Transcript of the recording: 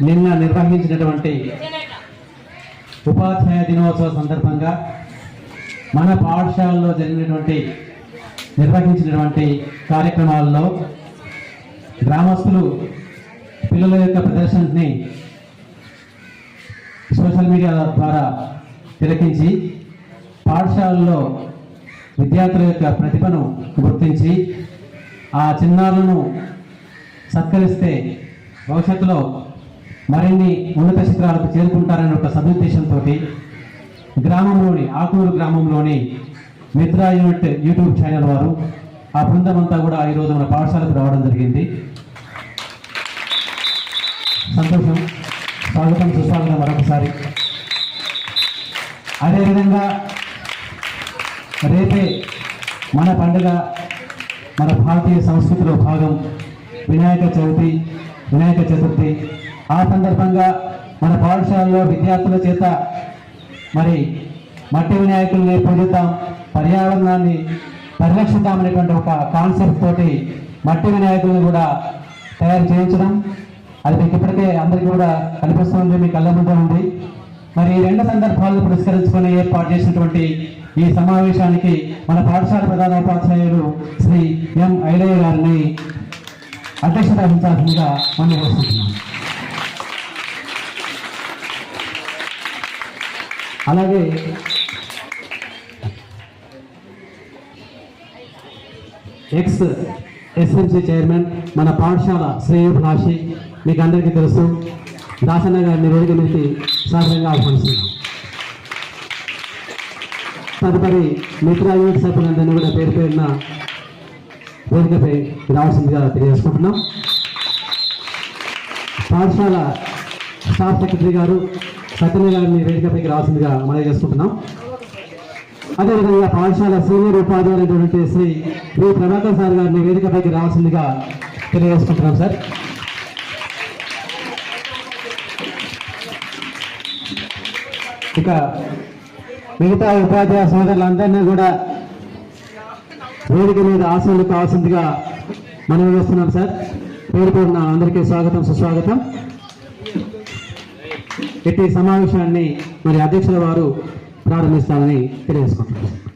నిన్న నిర్వహించినటువంటి ఉపాధ్యాయ దినోత్సవ సందర్భంగా మన పాఠశాలలో జరిగినటువంటి నిర్వహించినటువంటి కార్యక్రమాల్లో గ్రామస్తులు పిల్లల యొక్క ప్రదర్శనని సోషల్ మీడియా ద్వారా తిలకించి పాఠశాలలో విద్యార్థుల యొక్క ప్రతిభను గుర్తించి ఆ చిన్నారులను సత్కరిస్తే భవిష్యత్తులో మరిన్ని ఉన్నత శిఖరాలకు చేరుకుంటారనే ఒక సదుద్దేశంతో గ్రామంలోని ఆకూరు గ్రామంలోని మిత్రా యూనిట్ యూట్యూబ్ ఛానల్ వారు ఆ బృందం అంతా కూడా ఈరోజు మన పాఠశాలకు రావడం జరిగింది. సంతోషం స్వాగతం సుస్వాగతం మరొకసారి. అదేవిధంగా రేపే మన పండుగ మన భారతీయ సంస్కృతిలో భాగం వినాయక చవితి వినాయక చతుర్థి. ఆ సందర్భంగా మన పాఠశాలలో విద్యార్థుల చేత మరి మట్టి వినాయకుల్ని పూజిద్దాం పర్యావరణాన్ని పరిరక్షిద్దామనేటువంటి ఒక కాన్సెప్ట్ తోటి మట్టి వినాయకుల్ని కూడా తయారు చేయించడం. అది మీకు ఇప్పటికే అందరికీ కూడా కనిపిస్తుంది మీ కళ్ళ ముందు ఉంది. మరి ఈ రెండు సందర్భాలను పురస్కరించుకొని ఏర్పాటు చేసినటువంటి ఈ సమావేశానికి మన పాఠశాల ప్రధానోపాధ్యాయులు శ్రీ ఎం ఐడయ్య గారిని అధ్యక్షత వహించాల్సిందిగా మనం కోరుకుంటున్నాం. అలాగే ఎక్స్ ఎస్ఎంసీ చైర్మన్ మన పాఠశాల శ్రేయభిలాషి మీకు అందరికీ తెలుసు. దాసన్న గారిని వేదిక నుంచి సాధారణంగా ఆహ్వానిస్తున్నాం. తదుపరి మిత్రా యూనిట్ సభ్యులందరినీ కూడా పేరు పేరున వేదికపై రావాల్సిందిగా తెలియజేసుకుంటున్నాం. పాఠశాల స్టాఫ్ సెక్రటరీ గారు సత్యన గారిని వేదికపైకి రావాల్సిందిగా మనం చేసుకుంటున్నాం. అదేవిధంగా పాఠశాల సీనియర్ ఉపాధ్యాయులైనటువంటి శ్రీ వి ప్రభాకర్ సార్ గారిని వేదికపైకి రావాల్సిందిగా తెలియజేసుకుంటున్నాం సార్. ఇక మిగతా ఉపాధ్యాయ సోదరులందరినీ కూడా వేదిక మీద ఆశలు కావాల్సిందిగా మనం వేస్తున్నాం సార్. పేరు పేరున అందరికీ స్వాగతం సుస్వాగతం. ఇట్టి సమావేశాన్ని మరి అధ్యక్షుల వారు ప్రారంభిస్తారని తెలియజేసుకుంటున్నాం.